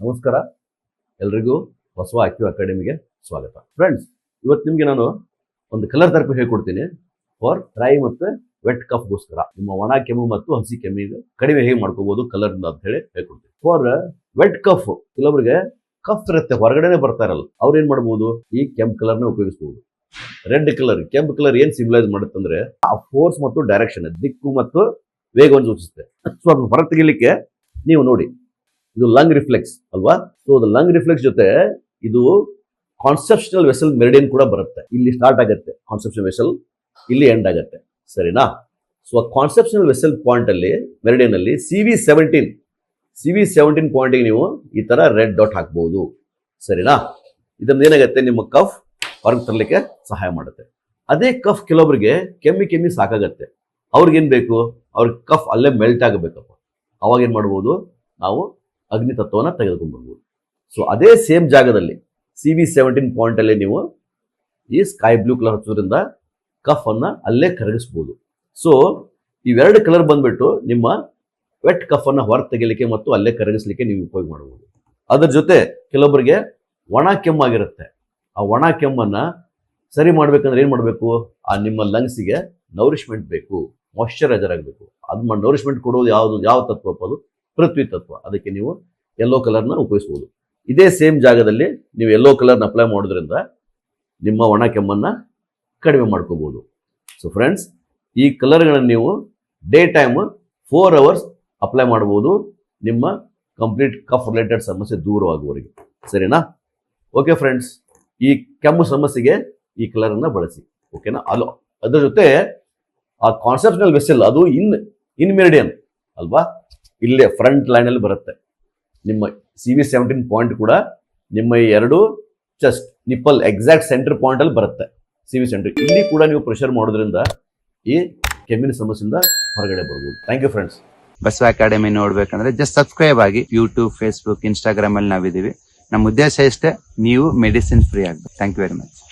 ನಮಸ್ಕಾರ. ಎಲ್ರಿಗೂ ಹೊಸ ಆಕ್ಟಿವ್ ಅಕಾಡೆಮಿಗೆ ಸ್ವಾಗತ. ಫ್ರೆಂಡ್ಸ್ ಇವತ್ತು ನಿಮಗೆ ನಾನು ಒಂದು ಕಲರ್ ಥೆರಪಿ ಹೇಳ್ಕೊಡ್ತೀನಿ. ಫಾರ್ ಡ್ರೈ ಮತ್ತು ವೆಟ್ ಕಫ್ಗೋಸ್ಕರ ನಿಮ್ಮ ಒಣ ಕೆಮ್ಮು ಮತ್ತು ಹಸಿ ಕೆಮ್ಮಿಗೆ ಕಡಿಮೆ ಹೇಗೆ ಮಾಡ್ಕೋಬೋದು ಕಲರ್ ಅಂತ ಹೇಳಿ ಹೇಳ್ಕೊಡ್ತೀನಿ. ಫಾರ್ ವೆಟ್ ಕಫ್ ಕೆಲವರಿಗೆ ಕಫ್ ಇರುತ್ತೆ, ಹೊರಗಡೆನೆ ಬರ್ತಾರಲ್ಲ ಅವ್ರು ಏನ್ ಮಾಡ್ಬೋದು? ಈ ಕೆಂಪು ಕಲರ್ನ ಉಪಯೋಗಿಸ್ಬೋದು. ರೆಡ್ ಕಲರ್ ಕೆಂಪು ಕಲರ್ ಏನು ಸಿಂಬಲೈಸ್ ಮಾಡುತ್ತಂದ್ರೆ ಆ ಫೋರ್ಸ್ ಮತ್ತು ಡೈರೆಕ್ಷನ್ ದಿಕ್ಕು ಮತ್ತು ವೇಗವನ್ನು ಸೂಚಿಸುತ್ತೆ. ಸೊ ಅದನ್ನ ಹೊರಗೆ ತೆಗಿಲಿಕ್ಕೆ ನೀವು ನೋಡಿ. ಇದು ಲಂಗ್ ರಿಫ್ಲೆಕ್ಸ್ ಅಲ್ವಾ? ಸೊ ಲಂಗ್ ರಿಫ್ಲೆಕ್ಸ್ ಜೊತೆ ಇದು ಕಾನ್ಸೆಪ್ಷನಲ್ ವೆಸಲ್ ಮೆರಿಡಿಯನ್ ಕೂಡ ಬರುತ್ತೆ. ಇಲ್ಲಿ ಸ್ಟಾರ್ಟ್ ಆಗುತ್ತೆ ಕಾನ್ಸೆಪ್ಷನಲ್ ವೆಸಲ್ ಇಲ್ಲಿ ಎಂಡ್ ಆಗುತ್ತೆ. ಸರಿನಾ? ಸೊ ಕಾನ್ಸೆಪ್ಷನಲ್ ವೆಸಲ್ ಪಾಯಿಂಟ್ ಅಲ್ಲಿ ಮೆರಿಡಿಯನ್ ಅಲ್ಲಿ C V seventeen C V seventeen ಪಾಯಿಂಟಿಗೆ ನೀವು ಈ ತರ ರೆಡ್ ಡಾಟ್ ಹಾಕ್ಬಹುದು ಸರಿನಾ? ಇದರಿಂದ ಏನಾಗುತ್ತೆ? ನಿಮ್ಮ ಕಫ್ ಹೊರಗೆ ತರಲಿಕ್ಕೆ ಸಹಾಯ ಮಾಡುತ್ತೆ. ಅದೇ ಕಫ್ ಕೆಲವೊಬ್ಬರಿಗೆ ಕೆಮ್ಮಿ ಕೆಮ್ಮಿ ಸಾಕಾಗತ್ತೆ. ಅವ್ರಿಗೇನ್ ಬೇಕು? ಅವ್ರಿಗೆ ಕಫ್ ಅಲ್ಲೇ ಮೆಲ್ಟ್ ಆಗಬೇಕಪ್ಪ. ಅವಾಗ ಏನ್ ಮಾಡ್ಬೋದು? ನಾವು ಅಗ್ನಿ ತತ್ವವನ್ನು ತೆಗೆದುಕೊಂಡು ಬರ್ಬೋದು ಸೊ ಅದೇ ಸೇಮ್ ಜಾಗದಲ್ಲಿ ಸಿ ವಿ ಸೆವೆಂಟೀನ್ ಪಾಯಿಂಟ್ ಅಲ್ಲಿ ನೀವು ಈ ಸ್ಕೈ ಬ್ಲೂ ಕಲರ್ ಹಚ್ಚೋದ್ರಿಂದ ಕಫ್ ಅನ್ನ ಅಲ್ಲೇ ಕರಗಿಸ್ಬೋದು. ಸೊ ಇವೆರಡು ಕಲರ್ ಬಂದ್ಬಿಟ್ಟು ನಿಮ್ಮ ವೆಟ್ ಕಫ್ ಅನ್ನ ಹೊರ ತೆಗಿಲಿಕ್ಕೆ ಮತ್ತು ಅಲ್ಲೇ ಕರಗಿಸ್ಲಿಕ್ಕೆ ನೀವು ಉಪಯೋಗ ಮಾಡಬಹುದು ಅದ್ರ ಜೊತೆ ಕೆಲವೊಬ್ಬರಿಗೆ ಒಣ ಕೆಮ್ಮಾಗಿರುತ್ತೆ ಆ ಒಣ ಕೆಮ್ಮನ್ನ ಸರಿ ಮಾಡ್ಬೇಕಂದ್ರೆ ಏನು ಮಾಡಬೇಕು? ಆ ನಿಮ್ಮ ಲಂಗ್ಸಿಗೆ ನೌರಿಶ್ಮೆಂಟ್ ಬೇಕು ಮಾಯಶ್ಚರೈಸರ್ ಆಗಬೇಕು. ಅದು ನೌರಿಶ್ಮೆಂಟ್ ಕೊಡೋದು ಯಾವುದು ಯಾವ ತತ್ವ ಅದು? ಪೃಥ್ವಿ ತತ್ವ. ಅದಕ್ಕೆ ನೀವು ಯೆಲ್ಲೋ ಕಲರ್ನ ಉಪಯೋಗಿಸ್ಬೋದು. ಇದೇ ಸೇಮ್ ಜಾಗದಲ್ಲಿ ನೀವು ಯೆಲ್ಲೋ ಕಲರ್ನ ಅಪ್ಲೈ ಮಾಡೋದ್ರಿಂದ ನಿಮ್ಮ ಒಣ ಕೆಮ್ಮನ್ನ ಕಡಿಮೆ ಮಾಡ್ಕೋಬೋದು. ಸೊ ಫ್ರೆಂಡ್ಸ್ ಈ ಕಲರ್ಗಳನ್ನು ನೀವು day time four hours apply ಮಾಡ್ಬೋದು. ನಿಮ್ಮ ಕಂಪ್ಲೀಟ್ ಕಫ್ ರಿಲೇಟೆಡ್ ಸಮಸ್ಯೆ ದೂರವಾಗುವವರೆಗೆ ಸರಿನಾ? ಓಕೆ ಫ್ರೆಂಡ್ಸ್ ಈ ಕೆಮ್ಮು ಸಮಸ್ಯೆಗೆ ಈ ಕಲರನ್ನು ಬಳಸಿ. ಓಕೆನಾ ಅಲ್ಲ ಅದರ ಜೊತೆ ಆ ಕಾನ್ಸೆಪ್ಷನಲ್ ವೆಸಲ್ ಅದು ಇನ್ ಇನ್ ಮೆರಿಡಿಯನ್ ಅಲ್ವಾ? ಇಲ್ಲೇ ಫ್ರಂಟ್ ಲೈನ್ ಅಲ್ಲಿ ಬರುತ್ತೆ. ನಿಮ್ಮ ಸಿ ವಿ ಸೆವೆಂಟೀನ್ ಪಾಯಿಂಟ್ ಕೂಡ ನಿಮ್ಮ ಎರಡು ಚೆಸ್ಟ್ ನಿಪ್ಪಲ್ ಎಕ್ಸಾಕ್ಟ್ ಸೆಂಟರ್ ಪಾಯಿಂಟಲ್ಲಿ ಬರುತ್ತೆ. ಸಿ ವಿ ಸೆಂಟರ್ ಇಲ್ಲಿ ಕೂಡ ನೀವು ಪ್ರೆಷರ್ ಮಾಡೋದ್ರಿಂದ ಈ ಕೆಮ್ಮಿನ ಸಮಸ್ಯೆಯಿಂದ ಹೊರಗಡೆ ಬರ್ಬೋದು. Thank you friends Basava academy ನೋಡ್ಬೇಕಂದ್ರೆ ಜಸ್ಟ್ ಸಬ್ಸ್ಕ್ರೈಬ್ ಆಗಿ ಯೂಟ್ಯೂಬ್ ಫೇಸ್ಬುಕ್ ಇನ್ಸ್ಟಾಗ್ರಾಮ್ ಅಲ್ಲಿ ನಾವಿದ್ದೀವಿ. ನಮ್ಮ ಉದ್ದೇಶ ಇಷ್ಟೇ, ನೀವು ಮೆಡಿಸಿನ್ ಫ್ರೀ ಆಗ್ಬೇಕು. Thank you very much